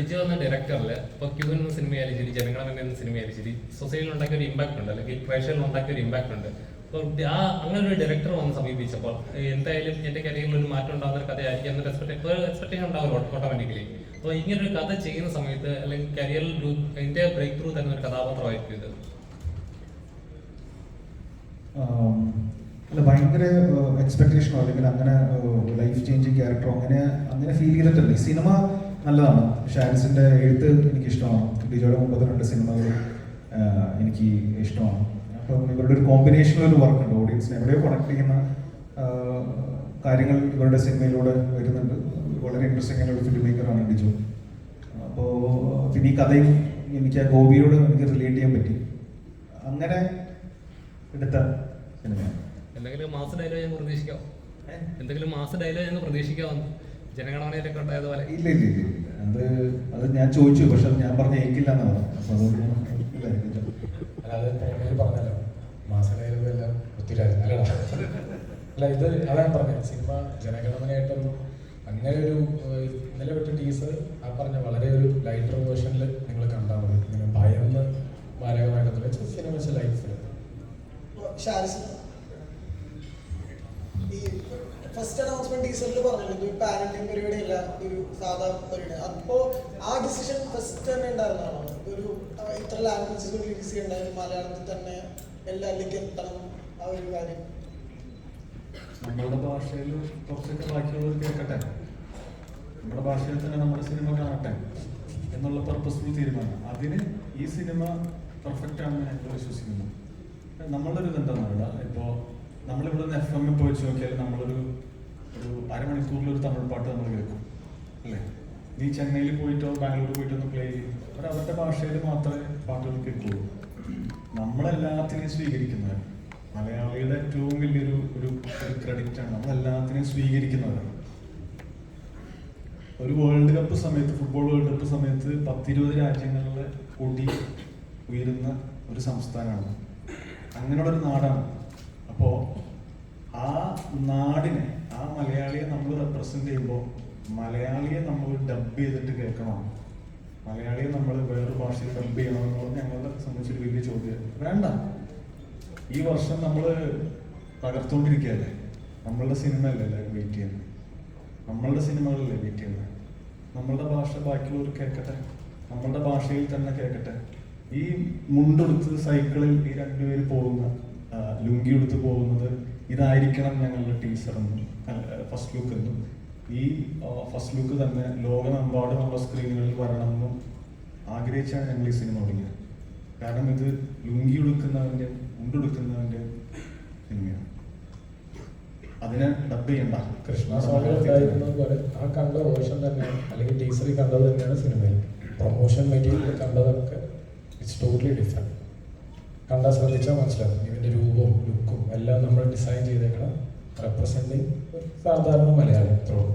ലിജു എന്ന ഡയറക്ടറിൽ ഇപ്പോൾ ക്യൂ എന്ന സിനിമയായാലും ശരി ജനഗണമന എന്ന സിനിമയായാലും ശരി സൊസൈറ്റിയിൽ ഉണ്ടാക്കിയ ഒരു ഇമ്പാക്ട് ഉണ്ട്. അല്ലെങ്കിൽ പ്രേക്ഷകരിൽ ഉണ്ടാക്കിയ ഒരു ഇമ്പാക്ട് ഉണ്ട്. അപ്പോൾ ആ അങ്ങനെ ഒരു ഡയറക്ടർ വന്ന് സമീപിച്ചപ്പോൾ എന്തായാലും എന്റെ കരിയറിൽ ഒരു മാറ്റം ഉണ്ടാകുന്ന ഒരു കഥയായിരിക്കും എന്നൊരു എക്സ്പെക്ട് എക്സ്പെക്ടേഷൻ ഉണ്ടാവും ഓട്ടോമാറ്റിക്കലി അപ്പോൾ ഇങ്ങനെ ഒരു കഥ ചെയ്യുന്ന സമയത്ത് അല്ലെങ്കിൽ കരിയറിൽ എന്റെ ബ്രേക്ക് ത്രൂ തരുന്ന ഒരു കഥാപാത്രമായിരിക്കും ഇത്. അല്ല ഭയങ്കര എക്സ്പെക്ടേഷനോ അല്ലെങ്കിൽ അങ്ങനെ ലൈഫ് ചേഞ്ചിങ് ക്യാരക്ടറോ അങ്ങനെ അങ്ങനെ ഫീൽ ചെയ്തിട്ടുണ്ട് സിനിമ നല്ലതാണ്. ഷാരിസിന്റെ എഴുത്ത് എനിക്ക് ഇഷ്ടമാണ് ഡിജോയുടെ മുമ്പത്തെ രണ്ട് സിനിമകൾ എനിക്ക് ഇഷ്ടമാണ്. അപ്പം ഇവരുടെ ഒരു കോമ്പിനേഷൻ ഒരു വർക്ക് ഉണ്ട് ഓഡിയൻസിനെ എവിടെയോ കണക്ട് ചെയ്യുന്ന കാര്യങ്ങൾ ഇവരുടെ സിനിമയിലൂടെ വരുന്നുണ്ട്. വളരെ ഇൻട്രസ്റ്റിംഗ് ആയ ഒരു ഫിലിം മേക്കറാണ് ഡിജോ അപ്പോൾ പിന്നെ ഈ കഥയും എനിക്ക് ആ ഗോപിയോട് എനിക്ക് റിലേറ്റ് ചെയ്യാൻ പറ്റി. അങ്ങനെ എടുത്ത സിനിമയാണ്. എന്തെങ്കിലും മാസ ഡയലോഗ് ഞങ്ങൾ പ്രതീക്ഷിക്കാം. എന്തെങ്കിലും മാസ ഡയലോഗ് ഞങ്ങൾ പ്രതീക്ഷിക്കാമെന്ന് ജനഗണമനയിലൊക്കെ ഉണ്ടായതുപോലെ. ഇല്ല ഇല്ല ഇല്ല ഇല്ല. അത് അത് ഞാൻ ചോദിച്ചു പക്ഷെ അത് ഞാൻ പറഞ്ഞ ഏക്കില്ല എന്നാണ് അപ്പൊ അതുകൊണ്ട് ഞാൻ ഇല്ല, ഇല്ല. അല്ലാതെ പ്രേമയിൽ പറഞ്ഞല്ലോ. മാസനയിലും എല്ലാം അല്ലടാ അല്ല ഇത് അതാണ് പറഞ്ഞത്. സിനിമ ജനഗണമനയായിട്ടൊന്നും അങ്ങനെ ഒരു ഏഹ്, ഇന്നലെ വിട്ട ടീസർ ആ പറഞ്ഞ വളരെ ഒരു ലൈറ്റർ വേർഷനിൽ നിങ്ങൾ കണ്ടാൽ മതി. ഇങ്ങനെ ഭയന്ന് മാരകമായിട്ടൊന്നും വെച്ചാൽ സിനിമ വെച്ച ലൈഫിൽ ഷാരിസ് ഫസ്റ്റ് അനൗൺസ്മെന്റ് ടീച്ചറിൽ പറഞ്ഞിട്ടുണ്ട് ഒരു പാരന്റിങ് പരിപാടിയല്ല ഒരു സാധാ പരിപാടി അപ്പോ ആ ഡിസിഷൻ ഫസ്റ്റ് തന്നെ ഉണ്ടായിരുന്നതാണോ? ഒരു ഇത്ര ലാംഗ്വേജസ് റിലീസ് ചെയ്യണ്ടായിരുന്നു മലയാളത്തിൽ തന്നെ എല്ലാവരിലേക്ക് എത്തണം ആ ഒരു കാര്യം. നമ്മളുടെ ഭാഷയിൽ കുറച്ചൊക്കെ ബാക്കിയുള്ളവർ കേൾക്കട്ടെ. നമ്മുടെ ഭാഷയിൽ തന്നെ നമ്മുടെ സിനിമ കാണട്ടെ എന്നുള്ള പർപ്പസ്ഫുൾ തീരുമാനം. അതിന് ഈ സിനിമ പെർഫെക്റ്റ് ആണെന്ന് ഞങ്ങൾ വിശ്വസിക്കുന്നു. നമ്മളുടെ ഒരു ഇതെന്താണെന്നല്ല ഇപ്പോൾ നമ്മളിവിടെ നിന്ന് എഫ് എമ്മിൽ പോയി വെച്ച് നോക്കിയാൽ നമ്മളൊരു ഒരു അരമണിക്കൂറിൽ ഒരു തമിഴ് പാട്ട് നമ്മൾ കേൾക്കും അല്ലേ? നീ ചെന്നൈയിൽ പോയിട്ടോ ബാംഗ്ലൂർ പോയിട്ടോ ഒന്ന് പ്ലേ ചെയ്യും. അവർ അവരുടെ ഭാഷയിൽ മാത്രമേ പാട്ടുകൾ കേൾക്കുള്ളൂ. നമ്മളെല്ലാത്തിനെയും സ്വീകരിക്കുന്നവർ മലയാളിയുടെ ഏറ്റവും വലിയൊരു ഒരു ക്രെഡിറ്റ് ആണ് നമ്മളെല്ലാത്തിനെയും സ്വീകരിക്കുന്നവരാണ് ഒരു വേൾഡ് കപ്പ് സമയത്ത് ഫുട്ബോൾ വേൾഡ് കപ്പ് സമയത്ത് പത്തിരുപത് രാജ്യങ്ങളിലെ കൊടി ഉയരുന്ന ഒരു സംസ്ഥാനമാണ്. അങ്ങനെയുള്ള ഒരു നാടാണ്. അപ്പോൾ ആ നാടിനെ ആ മലയാളിയെ നമ്മൾ റെപ്രസെന്റ് ചെയ്യുമ്പോൾ മലയാളിയെ നമ്മൾ ഡബ് ചെയ്തിട്ട് കേൾക്കണം. മലയാളിയെ നമ്മൾ വേറൊരു ഭാഷയിൽ ഡബ് ചെയ്യണം എന്നുള്ളത് ഞങ്ങളെ സംബന്ധിച്ചൊരു വലിയ ചോദ്യം. വേണ്ട. ഈ വർഷം നമ്മൾ തകർത്തുകൊണ്ടിരിക്കുകയല്ലേ നമ്മളുടെ സിനിമ അല്ലേ എല്ലാവരും വെയിറ്റ് ചെയ്യുന്നത് നമ്മളുടെ സിനിമകളല്ലേ വെയിറ്റ് ചെയ്യുന്നത് നമ്മളുടെ ഭാഷ ബാക്കിയുള്ളവർ കേൾക്കട്ടെ? നമ്മളുടെ ഭാഷയിൽ തന്നെ കേൾക്കട്ടെ? ഈ മുണ്ടെടുത്ത് സൈക്കിളിൽ ഈ രണ്ടുപേര് പോകുന്ന ലുങ്കി എടുത്ത് പോകുന്നത് ഇതായിരിക്കണം ഞങ്ങളുടെ ടീച്ചർ എന്നും ഫസ്റ്റ് ലുക്ക് എന്നും. ഈ ഫസ്റ്റ് ലുക്ക് തന്നെ ലോകമെമ്പാടുമുള്ള സ്ക്രീനുകളിൽ വരണമെന്നും ആഗ്രഹിച്ചാണ് ഞങ്ങൾ ഈ സിനിമ തുടങ്ങിയത്. കാരണം ഇത് ലുങ്കി ഉടുക്കുന്നവന്റെ ഉണ്ടെടുക്കുന്നവന്റെ സിനിമയാണ് അതിനെ ഡബ് ചെയ്യണ്ട. കൃഷ്ണ ആ കണ്ട വേർഷൻ തന്നെയാണ്. അല്ലെങ്കിൽ ടീച്ചറിൽ കണ്ടത് തന്നെയാണ് സിനിമയിൽ പ്രൊമോഷൻ മെറ്റീരിയൽ കണ്ടതൊക്കെ ഇറ്റ്സ് ടോട്ടലി ഡിഫറെന്റ് കണ്ടാൽ ശ്രദ്ധിച്ചാൽ മനസ്സിലാവും. ഇവന്റെ രൂപവും ലുക്കും എല്ലാം നമ്മൾ ഡിസൈൻ ചെയ്തേക്കണം റെപ്രസെന്റിങ് സാധാരണ മലയാളം ഇത്രയും